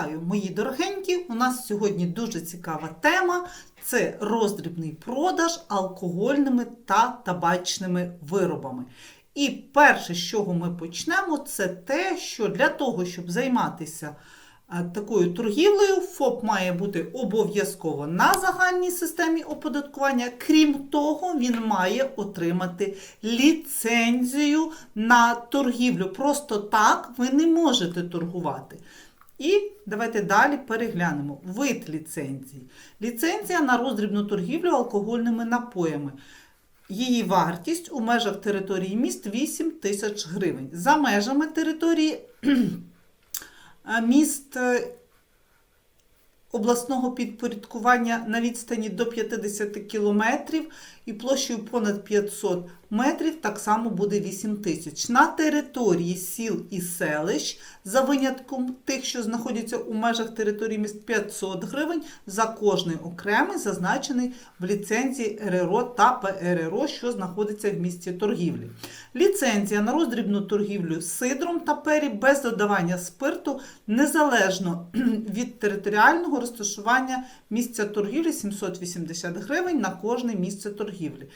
Вітаю, мої дорогенькі! У нас сьогодні дуже цікава тема це роздрібний продаж алкогольними та табачними виробами. І перше, з чого ми почнемо, це те, що для того, щоб займатися е, такою торгівлею, ФОП має бути обов'язково на загальній системі оподаткування. Крім того, він має отримати ліцензію на торгівлю. Просто так ви не можете торгувати. І давайте далі переглянемо. Вид ліцензії. Ліцензія на роздрібну торгівлю алкогольними напоями. Її вартість у межах території міст 8 тисяч гривень. За межами території міст е, обласного підпорядкування на відстані до 50 кілометрів і площею понад 500 метрів так само буде 8 тисяч. На території сіл і селищ, за винятком тих, що знаходяться у межах території міст 500 гривень за кожний окремий, зазначений в ліцензії РРО та ПРРО, що знаходиться в місті торгівлі. Ліцензія на роздрібну торгівлю сидром та пері без додавання спирту незалежно від територіального розташування місця торгівлі 780 гривень на кожне місце торгівлі.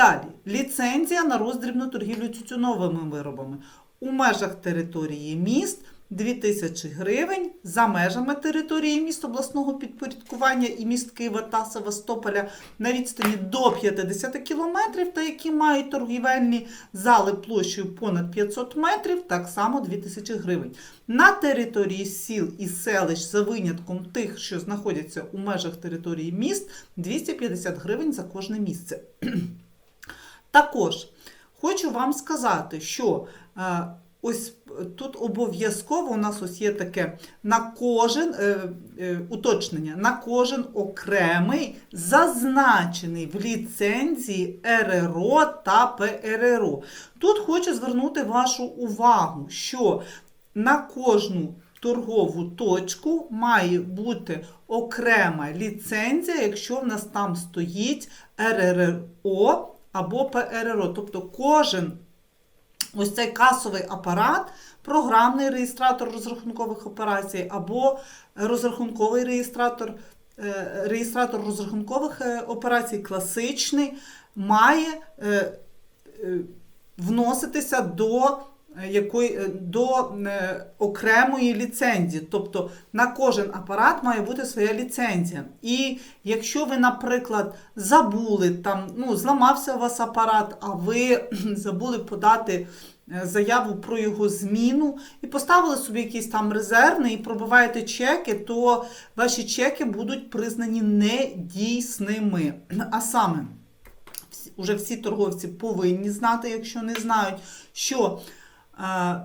Далі ліцензія на роздрібну торгівлю тютюновими виробами у межах території міст 2000 гривень за межами території міст обласного підпорядкування і міст Києва та Севастополя на відстані до 50 кілометрів, та які мають торгівельні зали площею понад 500 метрів, так само 2000 гривень. На території сіл і селищ за винятком тих, що знаходяться у межах території міст, 250 гривень за кожне місце. Також хочу вам сказати, що е, ось тут обов'язково у нас ось є таке на кожен е, е, уточнення, на кожен окремий зазначений в ліцензії РРО та ПРРО. Тут хочу звернути вашу увагу, що на кожну торгову точку має бути окрема ліцензія, якщо в нас там стоїть РРО або ПРРО. Тобто кожен ось цей касовий апарат, програмний реєстратор розрахункових операцій, або розрахунковий реєстратор, е, реєстратор розрахункових е, операцій, класичний, має е, вноситися до якої, до окремої ліцензії. Тобто на кожен апарат має бути своя ліцензія. І якщо ви, наприклад, забули, там, ну, зламався у вас апарат, а ви забули подати заяву про його зміну і поставили собі якийсь там резервний і пробиваєте чеки, то ваші чеки будуть признані недійсними. А саме, уже всі торговці повинні знати, якщо не знають, що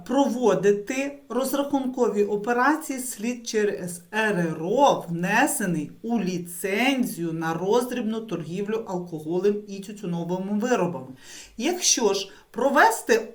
проводити розрахункові операції слід через РРО, внесений у ліцензію на роздрібну торгівлю алкоголем і тютюновими виробами. Якщо ж провести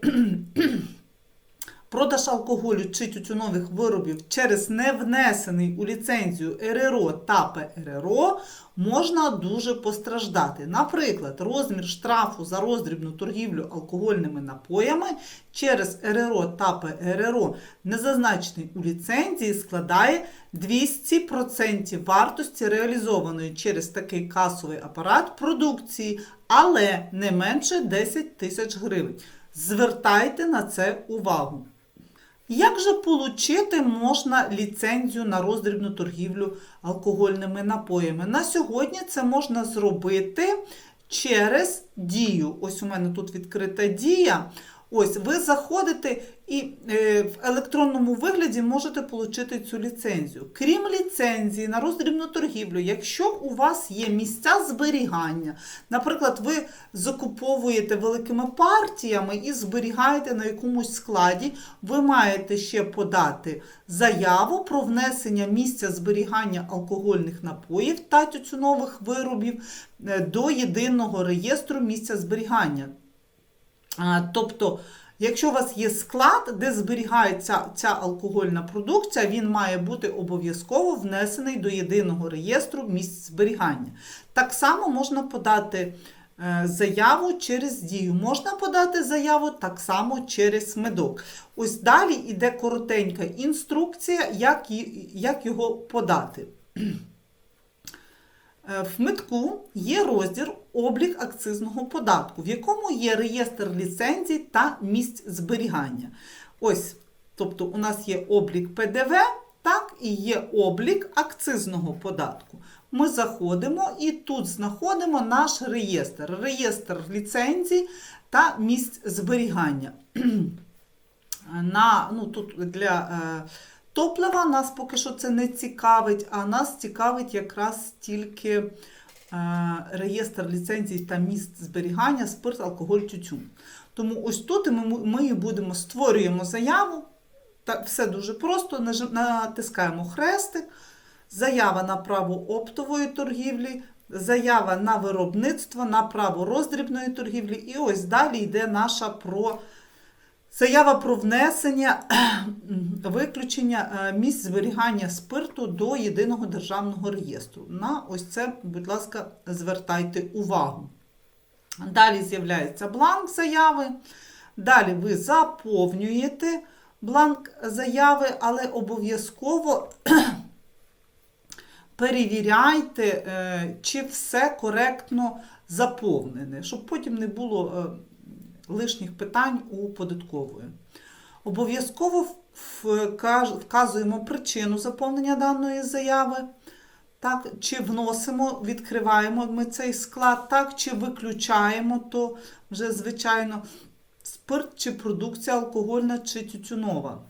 продаж алкоголю чи тютюнових виробів через невнесений у ліцензію РРО та ПРРО, можна дуже постраждати. Наприклад, розмір штрафу за роздрібну торгівлю алкогольними напоями через РРО та ПРРО, не зазначений у ліцензії, складає 200% вартості реалізованої через такий касовий апарат продукції, але не менше 10 тисяч гривень. Звертайте на це увагу. Як же отримати можна ліцензію на роздрібну торгівлю алкогольними напоями? На сьогодні це можна зробити через дію. Ось у мене тут відкрита дія. Ось ви заходите і е, в електронному вигляді можете отримати цю ліцензію. Крім ліцензії на роздрібну торгівлю, якщо у вас є місця зберігання, наприклад, ви закуповуєте великими партіями і зберігаєте на якомусь складі, ви маєте ще подати заяву про внесення місця зберігання алкогольних напоїв та тютюнових виробів е, до єдиного реєстру місця зберігання. Тобто, якщо у вас є склад, де зберігається ця алкогольна продукція, він має бути обов'язково внесений до єдиного реєстру місць зберігання. Так само можна подати е, заяву через дію. Можна подати заяву так само через медок. Ось далі йде коротенька інструкція, як, як його подати. Е, В митку є розділ облік акцизного податку, в якому є реєстр ліцензій та місць зберігання. Ось, тобто у нас є облік ПДВ, так, і є облік акцизного податку. Ми заходимо і тут знаходимо наш реєстр, реєстр ліцензій та місць зберігання. На, ну, тут для е, топлива нас поки що це не цікавить, а нас цікавить якраз тільки е, реєстр ліцензій та місць зберігання спирт, алкоголь, тютюн. Тому ось тут ми, ми будемо створюємо заяву. Та, все дуже просто. Натискаємо хрестик, заява на право оптової торгівлі, заява на виробництво, на право роздрібної торгівлі. І ось далі йде наша про. Заява про внесення виключення е, місць зберігання спирту до єдиного державного реєстру. На ось це, будь ласка, звертайте увагу. Далі з'являється бланк заяви. Далі ви заповнюєте бланк заяви, але обов'язково перевіряйте, е, чи все коректно заповнене, щоб потім не було е, лишніх питань у податкової. Обов'язково вказуємо причину заповнення даної заяви. Так, чи вносимо, відкриваємо ми цей склад, так, чи виключаємо, то вже, звичайно, спирт чи продукція алкогольна чи тютюнова.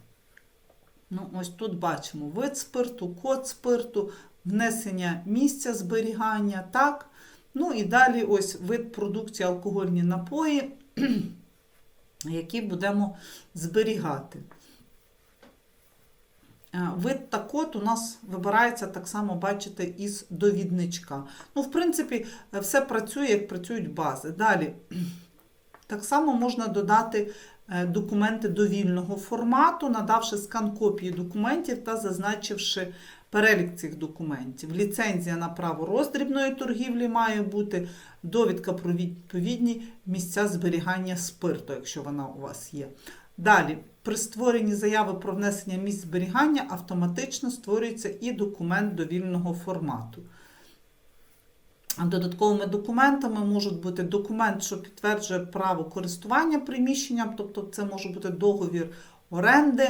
Ну, ось тут бачимо вид спирту, код спирту, внесення місця зберігання, так. Ну і далі ось вид продукції алкогольні напої, які будемо зберігати. Е, Вид та код у нас вибирається так само, бачите, із довідничка. Ну, в принципі, все працює, як працюють бази. Далі, так само можна додати документи довільного формату, надавши скан копії документів та зазначивши перелік цих документів. Ліцензія на право роздрібної торгівлі має бути, довідка про відповідні місця зберігання спирту, якщо вона у вас є. Далі, при створенні заяви про внесення місць зберігання автоматично створюється і документ довільного формату. Додатковими документами можуть бути документ, що підтверджує право користування приміщенням, тобто це може бути договір оренди,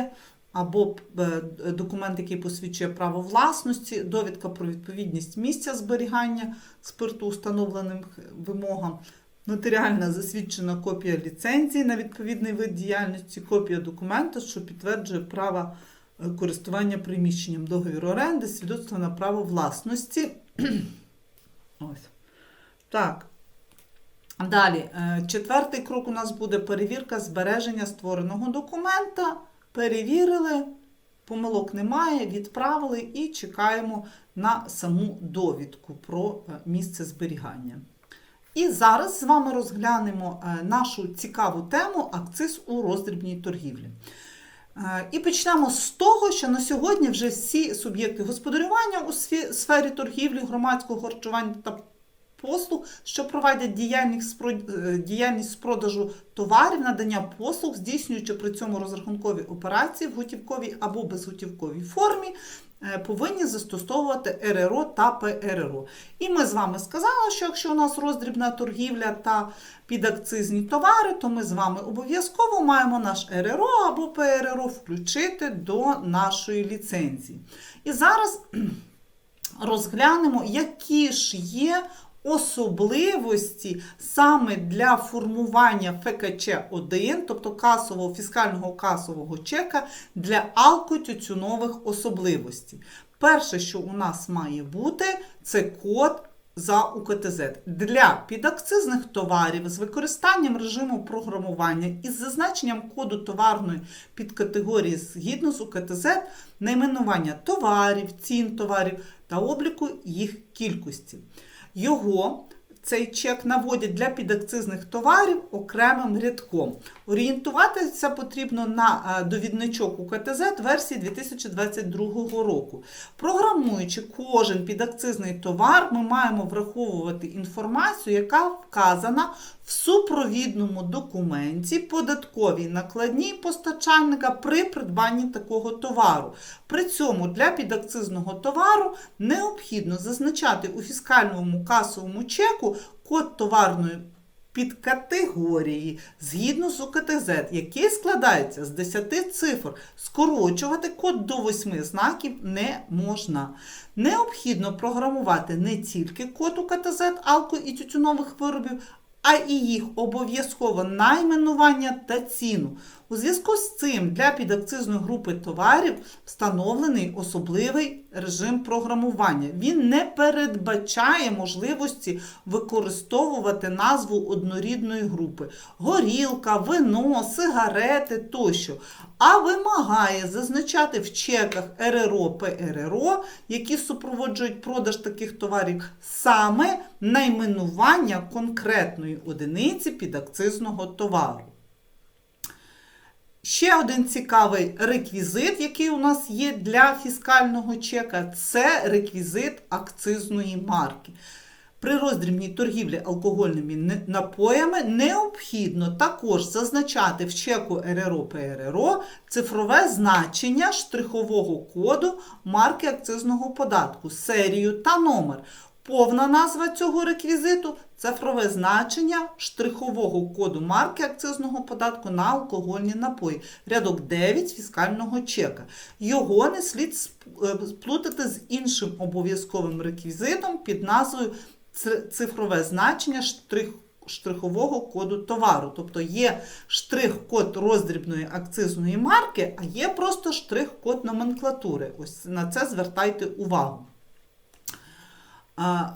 або е, документ, який посвідчує право власності, довідка про відповідність місця зберігання спирту установленим вимогам, нотаріальна засвідчена копія ліцензії на відповідний вид діяльності, копія документа, що підтверджує право е, користування приміщенням, договір оренди, свідоцтво на право власності. Ось. Так. Далі, е, четвертий крок у нас буде перевірка збереження створеного документа. Перевірили, помилок немає, відправили і чекаємо на саму довідку про е, місце зберігання. І зараз з вами розглянемо е, нашу цікаву тему акциз у роздрібній торгівлі. Е, І почнемо з того, що на сьогодні вже всі суб'єкти господарювання у сфері торгівлі, громадського харчування та послуг, що проводять е, діяльність з продажу товарів, надання послуг, здійснюючи при цьому розрахункові операції в готівковій або безготівковій формі, повинні застосовувати РРО та ПРРО. І ми з вами сказали, що якщо у нас роздрібна торгівля та підакцизні товари, то ми з вами обов'язково маємо наш РРО або ПРРО включити до нашої ліцензії. І зараз розглянемо, які ж є особливості саме для формування ФКЧ-1, тобто касового фіскального касового чека для алкотютюнових особливостей. Перше, що у нас має бути, це код за УКТЗ для підакцизних товарів з використанням режиму програмування із зазначенням коду товарної підкатегорії згідно з УКТЗ, найменування товарів, цін товарів та обліку їх кількості. Його цей чек наводять для підакцизних товарів окремим рядком. Орієнтуватися потрібно на довідничок довідничок УКТЗ версії 2022 року. Програмуючи кожен підакцизний товар, ми маємо враховувати інформацію, яка вказана в супровідному документі податковій накладній постачальника при придбанні такого товару. При цьому для підакцизного товару необхідно зазначати у фіскальному касовому чеку код товарної підкатегорії згідно з УКТЗ, який складається з 10 цифр. Скорочувати код до 8 знаків не можна. Необхідно програмувати не тільки код УКТЗ алко і тютюнових виробів, а і їх обов'язково найменування та ціну. У зв'язку з цим для підакцизної групи товарів встановлений особливий режим програмування. Він не передбачає можливості використовувати назву однорідної групи горілка, вино, сигарети тощо, а вимагає зазначати в чеках РРО ПРРО, які супроводжують продаж таких товарів, саме найменування конкретної одиниці підакцизного товару. Ще один цікавий реквізит, який у нас є для фіскального чека, це реквізит акцизної марки. При роздрібній торгівлі алкогольними напоями необхідно також зазначати в чеку РРО ПРРО цифрове значення штрихового коду марки акцизного податку, серію та номер. Повна назва цього реквізиту цифрове значення штрихового коду марки акцизного податку на алкогольні напої. Рядок 9 фіскального чека. Його не слід е, сплутати з іншим обов'язковим реквізитом під назвою цифрове значення штрих. Штрихового коду товару. Тобто є штрих-код роздрібної акцизної марки, а є просто штрих-код номенклатури. Ось на це звертайте увагу.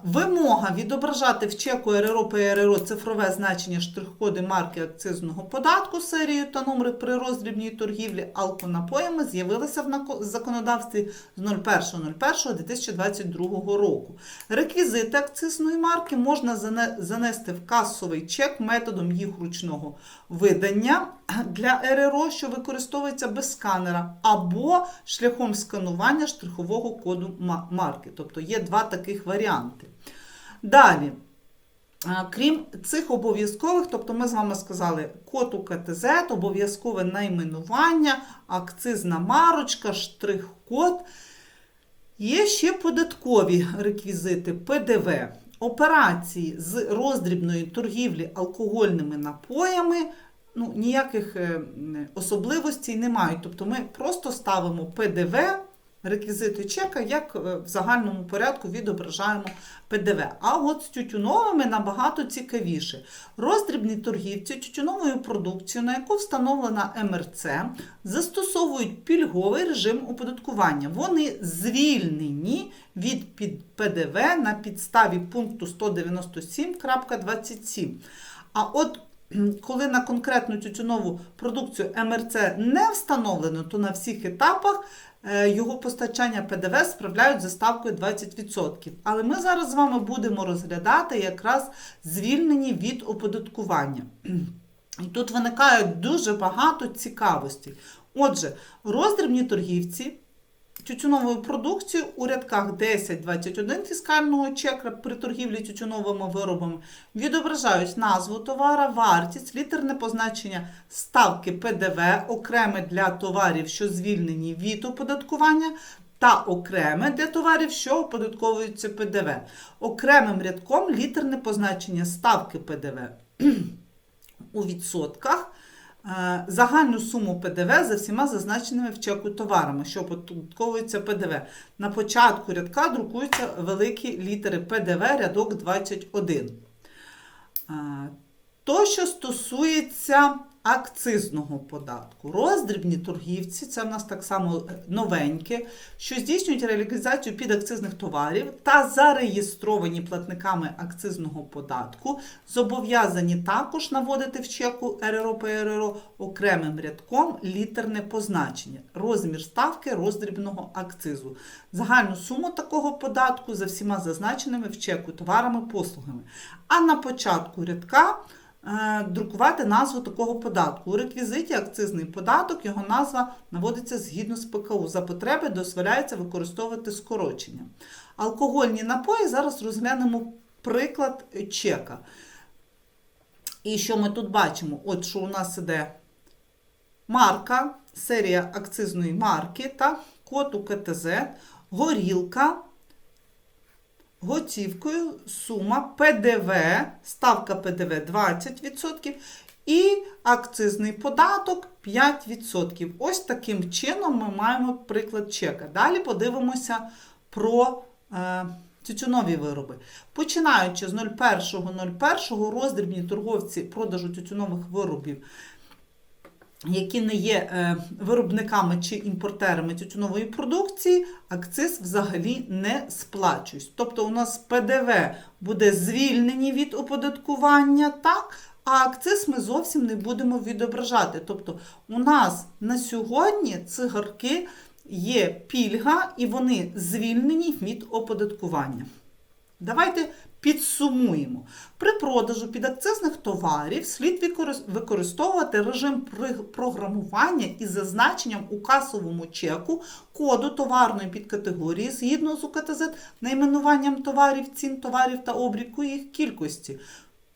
Вимога відображати в чеку РРО ПРРО цифрове значення штрих-коди марки акцизного податку серію та номери при роздрібній торгівлі алконапоями з'явилася в законодавстві з 01.01.2022 року. Реквізити акцизної марки можна занести в касовий чек методом їх ручного видання для РРО, що використовується без сканера, або шляхом сканування штрихового коду марки. Тобто є два таких варіанти. Далі. Крім цих обов'язкових, тобто ми з вами сказали код УКТЗ, обов'язкове найменування, акцизна марочка, штрих-код. Є ще податкові реквізити ПДВ. Операції з роздрібної торгівлі алкогольними напоями ну, ніяких е, особливостей не мають. Тобто ми просто ставимо ПДВ, реквізити чека, як е, в загальному порядку відображаємо ПДВ. А от з тютюновими набагато цікавіше. Роздрібні торгівці тютюновою продукцією, на яку встановлена МРЦ, застосовують пільговий режим оподаткування. Вони звільнені від ПДВ на підставі пункту 197.27. А от коли на конкретну тютюнову продукцію МРЦ не встановлено, то на всіх етапах його постачання ПДВ справляють за ставкою 20%. Але ми зараз з вами будемо розглядати якраз звільнені від оподаткування. І тут виникає дуже багато цікавостей. Отже, роздрібні торгівці тютюновою продукцією у рядках 10-21 фіскального чека при торгівлі тютюновими виробами відображають назву товара, вартість, літерне позначення ставки ПДВ, окреме для товарів, що звільнені від оподаткування, та окреме для товарів, що оподатковуються ПДВ. Окремим рядком літерне позначення ставки ПДВ у відсотках загальну суму ПДВ за всіма зазначеними в чеку товарами, що податковується ПДВ. На початку рядка друкуються великі літери ПДВ рядок 21. Е, То, що стосується акцизного податку. Роздрібні торгівці, це в нас так само е, новеньке, що здійснюють реалізацію підакцизних товарів та зареєстровані платниками акцизного податку, зобов'язані також наводити в чеку РРО ПРРО окремим рядком літерне позначення, розмір ставки роздрібного акцизу, загальну суму такого податку за всіма зазначеними в чеку товарами послугами. А на початку рядка друкувати назву такого податку. У реквізиті акцизний податок, його назва наводиться згідно з ПКУ. За потреби дозволяється використовувати скорочення. Алкогольні напої зараз розглянемо приклад чека. І що ми тут бачимо? От що у нас іде марка, серія акцизної марки, та код УКТЗ, горілка, готівкою, сума ПДВ, ставка ПДВ 20% і акцизний податок 5%. Ось таким чином ми маємо приклад чека. Далі подивимося про е, тютюнові вироби. Починаючи з 01.01 роздрібні торговці продажу тютюнових виробів які не є е, виробниками чи імпортерами тютюнової продукції, акциз взагалі не сплачують. Тобто у нас ПДВ буде звільнені від оподаткування, так? а акциз ми зовсім не будемо відображати. Тобто у нас на сьогодні цигарки є пільга і вони звільнені від оподаткування. Давайте підсумуємо. При продажу підакцизних товарів слід використовувати режим програмування із зазначенням у касовому чеку коду товарної підкатегорії згідно з УКТЗ, найменуванням товарів, цін товарів та обліку їх кількості.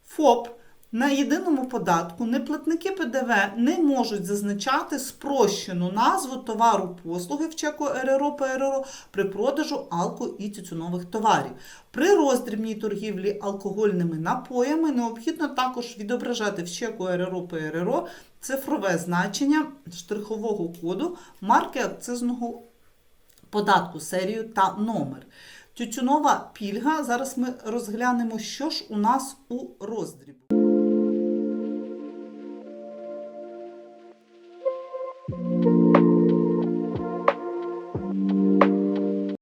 ФОП на єдиному податку неплатники ПДВ не можуть зазначати спрощену назву товару послуги в чеку РРО ПРРО при продажу алко і тютюнових товарів. При роздрібній торгівлі алкогольними напоями необхідно також відображати в чеку РРО ПРРО цифрове значення штрихового коду марки акцизного податку, серію та номер. Тютюнова пільга. Зараз ми розглянемо, що ж у нас у роздрібу.